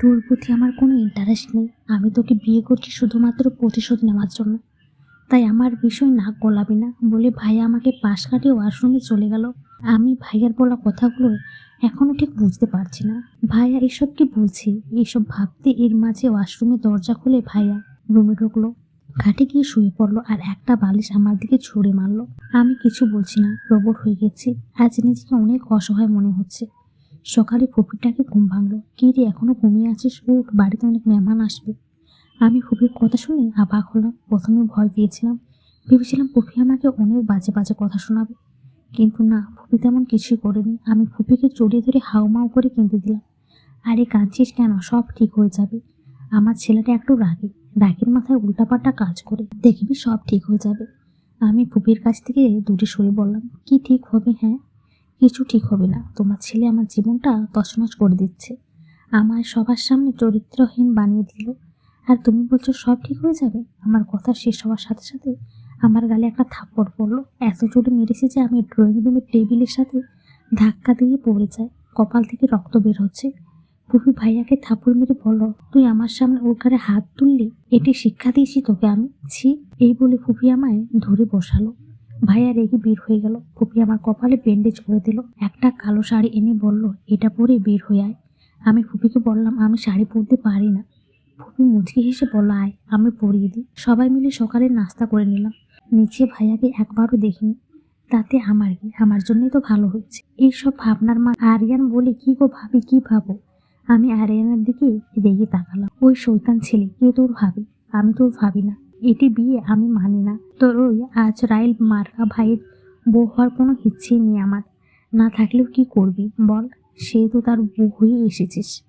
তোর প্রতি আমার কোনো ইন্টারেস্ট নেই। আমি তোকে বিয়ে করছি শুধুমাত্র প্রতিশোধ নেওয়ার জন্য। তাই আমার বিষয় না গলাবি না বলে ভাইয়া আমাকে পাশ কাটিয়ে ওয়াশরুমে চলে গেল। আমি ভাইয়ার বলা কথাগুলো এখনও ঠিক বুঝতে পারছি না। ভাইয়া, এসব কি বলছে? এসব ভাবতে এর মাঝে ওয়াশরুমে দরজা খুলে ভাইয়া রুমে ঢুকলো। ঘাটে গিয়ে শুয়ে পড়ল আর একটা বালিশ আমার দিকে ছুঁড়ে মারলো। আমি কিছু বলছি না, রোবট হয়ে গেছি। আজ নিজেকে অনেক অসহায় মনে হচ্ছে। সকালে ফুপিটাকে ঘুম ভাঙলো। কি রে, এখনও ঘুমিয়ে আছিস? উঠ বাড়িতে অনেক মেহমান আসবে। আমি ফুপির কথা শুনে অবাক হলাম। প্রথমে ভয় পেয়েছিলাম। ভেবেছিলাম ফুপি আমাকে অনেক বাজে বাজে কথা শোনাবে। কিন্তু না ফুপি তেমন কিছুই করেনি। আমি ফুপিকে জড়িয়ে ধরে হাউমাউ করে কিনতে দিলাম। আরে, কাঁদছিস কেন? সব ঠিক হয়ে যাবে। আমার ছেলেটা একটু রাগে। রাগের মাথায় উল্টাপাল্টা কাজ করে। দেখবি সব ঠিক হয়ে যাবে। আমি ফুপির কাছ থেকে দূরে সরে বললাম, কি ঠিক হবে হ্যাঁ? কিছু ঠিক হবে না। তোমার ছেলে আমার জীবনটা তছনছ করে দিচ্ছে। আমার সবার সামনে চরিত্রহীন বানিয়ে দিল। আর তুমি বলছো সব ঠিক হয়ে যাবে? আমার কথা শেষ হওয়ার সাথে সাথে আমার গালে একটা থাপ্পড় পড়ল। এত জোরে মেরেছে যে আমি ড্রয়িং রুমের টেবিলের সাথে ধাক্কা দিয়ে পড়ে যায় কপাল থেকে রক্ত বের হচ্ছে। পুপি ভাইয়াকে থাপ্পড় মেরে বলল, তুই আমার সামনে ওর ঘরে হাত তুললি? এটি শিক্ষা দিয়েছি তোকে আমি। ছি, এই বলে ফুপি আমায় ধরে বসালো। ভাইয়া রেগে বের হয়ে গেল। ফুপি আমার কপালে ব্যান্ডেজ করে দিল। একটা কালো শাড়ি এনে বলল, এটা পরে বের হয়ে আয়। আমি ফুপিকে বললাম, আমি শাড়ি পরতে পারি না। ফুপি মুচকি হেসে বলল, আয়, আমি পরিয়ে দিই। সবাই মিলে সকালে নাস্তা করে নিলাম। নিচে ভাইয়াকে একবারও দেখিনি। তাতে আমার কি? আমার জন্যই তো ভালো হয়েছে। এইসব ভাবনার মা আরিয়ান বলে, কি গো ভাবি, কি ভাবো? আমি আরিয়ানের দিকে রেগে তাকালাম। ওই শৈতান ছেলে, কে তোর ভাবি? আমি তোর ভাবি না। এটি বিয়ে আমি মানি না। তোর ওই আজ রাইল মার্কা ভাইয়ের বউ হওয়ার কোনো ইচ্ছেই নেই আমার। না থাকলেও কি করবি বল? সে তো তার বউ হয়ে এসেছিস।